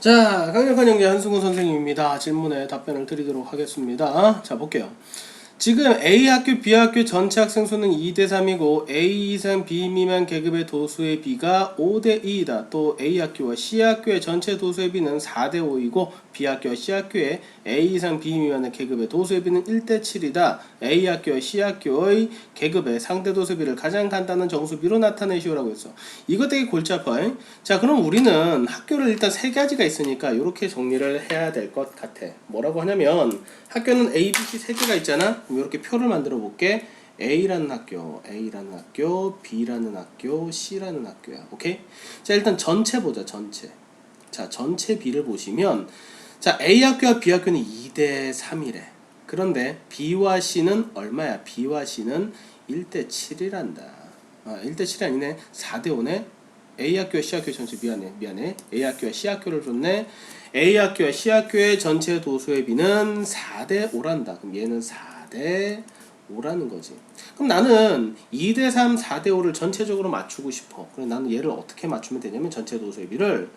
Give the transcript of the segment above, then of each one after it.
자, 강력한 영재 한승훈 선생님입니다. 질문에 답변을 드리도록 하겠습니다. 자, 볼게요. 지금 A 학교, B 학교 전체 학생 수는 2대 3이고 A 이상 B 미만 계급의 도수의 B가 5대 2이다. 또 A 학교와 C 학교의 전체 도수의 B는 4대 5이고 B 학교와 C 학교의 A 이상 B 미만의 계급의 도수의 B는 1대 7이다. A 학교와 C 학교의 계급의 상대 도수의 B를 가장 간단한 정수비로 나타내시오라고 했어. 이거 되게 골치 아파요. 자, 그럼 우리는 학교를 일단 세 가지가 있으니까 이렇게 정리를 해야 될 것 같아. 뭐라고 하냐면 학교는 A, B, C 세 개가 있잖아. 그럼 이렇게 표를 만들어 볼게. A라는 학교, A라는 학교, B라는 학교, C라는 학교야. 오케이? 자, 일단 전체 보자. 전체. 자, 전체 B를 보시면 자, A 학교와 B 학교는 2대 3이래. 그런데 B와 C는 얼마야? B와 C는 1대 7이란다. 아, 1대 7이 아니네. 4대 5네. A 학교와 C 학교 전체 미안해. 미안해. A 학교와 C 학교를 줬네. A 학교와 C 학교의 전체 도수의 비는 4대 5란다. 그럼 얘는 4 대 5라는 거지. 그럼 나는 2대 3, 4대 5를 전체적으로 맞추고 싶어. 그럼 나는 얘를 어떻게 맞추면 되냐면 전체 도수의 비를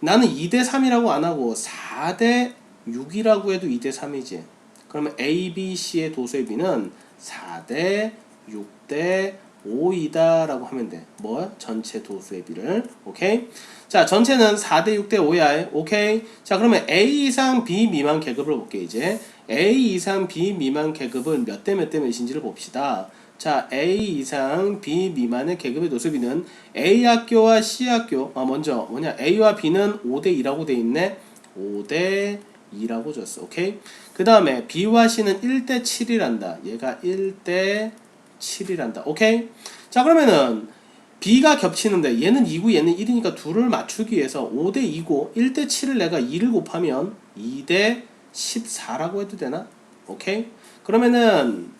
나는 2대 3이라고 안 하고 4대 6이라고 해도 2대 3이지. 그러면 A, B, C의 도수의 비는 4대 6대 5이다 라고 하면 돼. 뭐? 전체 도수의 비를. 오케이? 자, 전체는 4대 6대 5야. 오케이? 자, 그러면 A 이상 B 미만 계급을 볼게 이제. A 이상 B 미만 계급은 몇 대 몇 대 몇인지를 봅시다. 자, A 이상 B 미만의 계급의 도수비는 A 학교와 C 학교. 아, 먼저 뭐냐? A와 B는 5대 2라고 돼 있네. 5대 2라고 줬어. 오케이? 그 다음에 B와 C는 1대 7이란다. 얘가 1대 7이란다. 오케이? 자, 그러면은 B가 겹치는데 얘는 2고 얘는 1이니까 둘을 맞추기 위해서 5대 2고 1대 7을 내가 2를 곱하면 2대 14라고 해도 되나? 오케이? 그러면은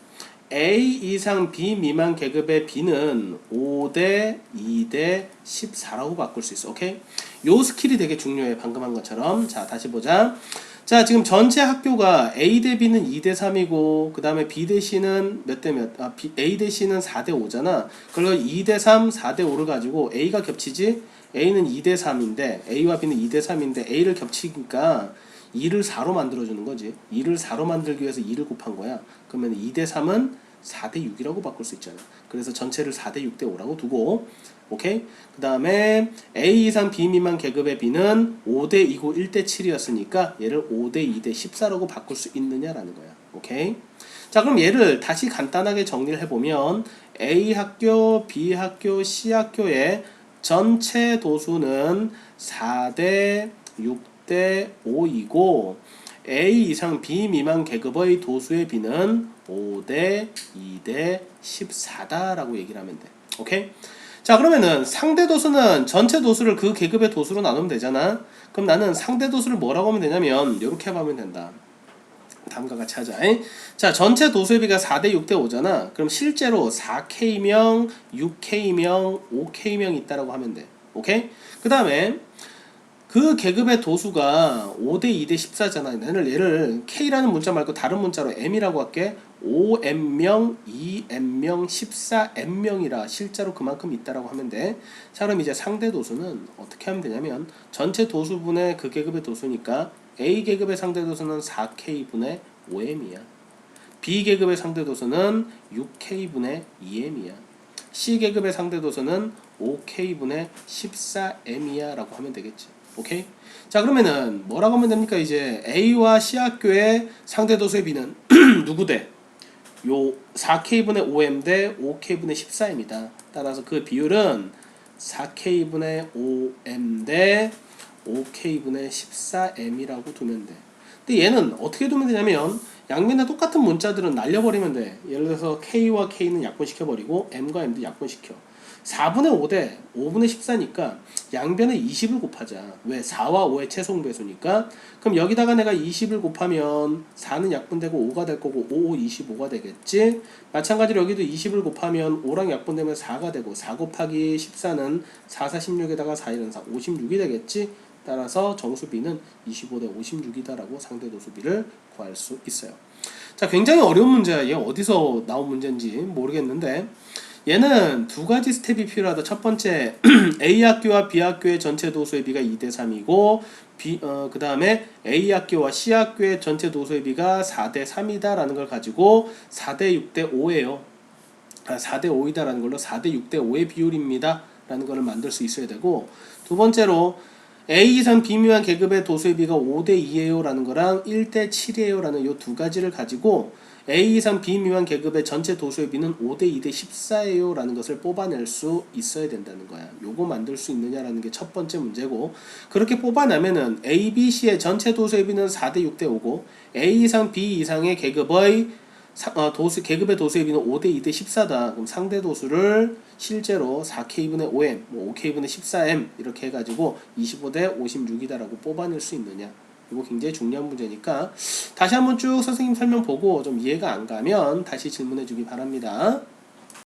A 이상 B 미만 계급의 B는 5대 2대 14라고 바꿀 수 있어. 오케이? 요 스킬이 되게 중요해. 방금 한 것처럼. 자, 다시 보자. 자, 지금 전체 학교가 A 대 B는 2 대 3이고 그 다음에 B 대 C는 몇 대 몇? 아, B, A 대 C는 4 대 5잖아. 그리고 2대 3, 4 대 5를 가지고 A가 겹치지? A는 2 대 3인데 A와 B는 2 대 3인데 A를 겹치니까 2를 4로 만들어주는 거지. 2를 4로 만들기 위해서 2를 곱한 거야. 그러면 2 대 3은 4대 6이라고 바꿀 수 있잖아. 그래서 전체를 4대 6대 5라고 두고, 오케이? 그 다음에 A 이상 B 미만 계급의 B는 5대 2고 1대 7이었으니까 얘를 5대 2대 14라고 바꿀 수 있느냐라는 거야. 오케이? 자, 그럼 얘를 다시 간단하게 정리를 해보면 A 학교, B 학교, C 학교의 전체 도수는 4대 6대 5이고 A 이상 B 미만 계급의 도수의 B는 5대 2대 14다라고 얘기를 하면 돼. 오케이? 자, 그러면은 상대 도수는 전체 도수를 그 계급의 도수로 나누면 되잖아. 그럼 나는 상대 도수를 뭐라고 하면 되냐면 이렇게 하면 된다. 다음과 같이 하자. 잉? 자, 전체 도수의 비가 4대 6대 5잖아. 그럼 실제로 4K명, 6K명, 5K명 있다라고 하면 돼. 오케이? 그 다음에 그 계급의 도수가 5대 2대 14잖아. 나는 얘를 K라는 문자 말고 다른 문자로 M이라고 할게. 5M명, 2M명, 14M명이라 실제로 그만큼 있다라고 하면 돼. 자, 그럼 이제 상대 도수는 어떻게 하면 되냐면 전체 도수분의 그 계급의 도수니까 A 계급의 상대 도수는 4K분의 5M이야. B 계급의 상대 도수는 6K분의 2M이야. C 계급의 상대 도수는 5K분의 14M이야 라고 하면 되겠지. 오케이? 자 그러면은 뭐라고 하면 됩니까? 이제 A와 C 학교의 상대 도수의 B는 누구 대? 요 4K분의 5M 대 5K분의 14M이다. 따라서 그 비율은 4K분의 5M 대 5K분의 14M이라고 두면 돼. 근데 얘는 어떻게 두면 되냐면 양면에 똑같은 문자들은 날려버리면 돼. 예를 들어서 K와 K는 약분시켜버리고 M과 M도 약분시켜. 4분의 5대 5분의 14니까 양변에 20을 곱하자. 왜? 4와 5의 최소응 배수니까. 그럼 여기다가 내가 20을 곱하면 4는 약분되고 5가 될 거고 5, 5, 25가 되겠지. 마찬가지로 여기도 20을 곱하면 5랑 약분되면 4가 되고 4 곱하기 14는 4, 4, 16에다가 4, 1은 4, 56이 되겠지. 따라서 정수비는 25대 56이다라고 상대 도수비를 구할 수 있어요. 자, 굉장히 어려운 문제야. 얘 어디서 나온 문제인지 모르겠는데 얘는 두 가지 스텝이 필요하다. 첫 번째 A 학교와 B 학교의 전체 도수의 비가 2대 3이고 B 어 그다음에 A 학교와 C 학교의 전체 도수의 비가 4대 3이다라는 걸 가지고 4대 6대 5예요. 아, 4대 5이다라는 걸로 4대 6대 5의 비율입니다. 라는 거를 만들 수 있어야 되고 두 번째로 A 이상 B 미만 계급의 도수의 비가 5대 2예요 라는 거랑 1대 7이에요 라는 요 두 가지를 가지고 A 이상 B 미만 계급의 전체 도수의 비는 5대 2대 14예요 라는 것을 뽑아낼 수 있어야 된다는 거야. 요거 만들 수 있느냐라는 게 첫 번째 문제고 그렇게 뽑아내면은 A, B, C의 전체 도수의 비는 4대 6대 5고 A 이상 B 이상의 계급의 사- 어, 도수 계급의 도수의 비는 5대 2대 14다. 그럼 상대 도수를 실제로 4k분의 5m, 뭐 5k분의 14m 이렇게 해가지고 25대 56이다라고 뽑아낼 수 있느냐? 이거 굉장히 중요한 문제니까 다시 한번 쭉 선생님 설명 보고 좀 이해가 안 가면 다시 질문해 주기 바랍니다.